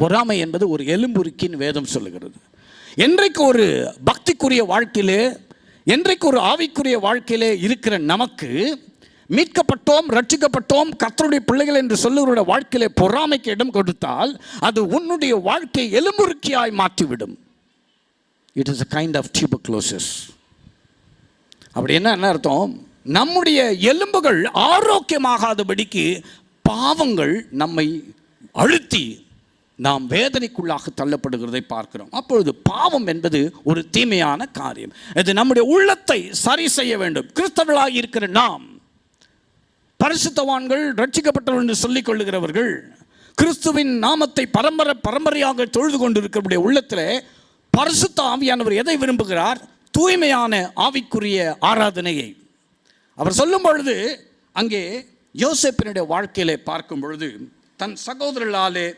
பொறாமை என்பது ஒரு எலும்புருக்கின் வேதம் சொல்லுகிறது. என்றைக்கு ஒரு பக்திக்குரிய வாழ்க்கையிலே என்றைக்கு ஒரு ஆவிக்குரிய வாழ்க்கையிலே இருக்கிற நமக்கு மீட்கப்பட்டோம் ரட்சிக்கப்பட்டோம் கத்தருடைய பிள்ளைகள் என்று சொல்லுகிற வாழ்க்கையிலே பொறாமைக்கு இடம் கொடுத்தால் அது உன்னுடைய வாழ்க்கை எலும்புருக்கியாய் மாற்றிவிடும். It is a kind of tuberculosis அப்படி என்ன என்ன அர்த்தம்? நம்முடைய எலும்புகள் ஆரோக்கியமாகாதபடிக்கு பாவங்கள் நம்மை அழுத்தி நாம் வேதனைக்குள்ளாக தள்ளப்படுகிறதை பார்க்கிறோம். அப்பொழுது பாவம் என்பது ஒரு தீமையான காரியம். இது நம்முடைய உள்ளத்தை சரி செய்ய வேண்டும். கிறிஸ்தவர்களாக இருக்கிற நாம் பரிசுத்தவான்கள் ரட்சிக்கப்பட்டவர்கள் என்று சொல்லிக் கொள்ளுகிறவர்கள் கிறிஸ்துவின் நாமத்தை பரம்பரை பரம்பரையாக தொழுது கொண்டிருக்கிறவருடைய உள்ளத்தில் பரிசுத்த ஆவியானவர் எதை விரும்புகிறார்? தூய்மையான ஆவிக்குரிய ஆராதனையை. அவர் சொல்லும் பொழுது அங்கே யோசேப்பினுடைய வாழ்க்கையிலே பார்க்கும் பொழுது தன் சகோதரர்களாலே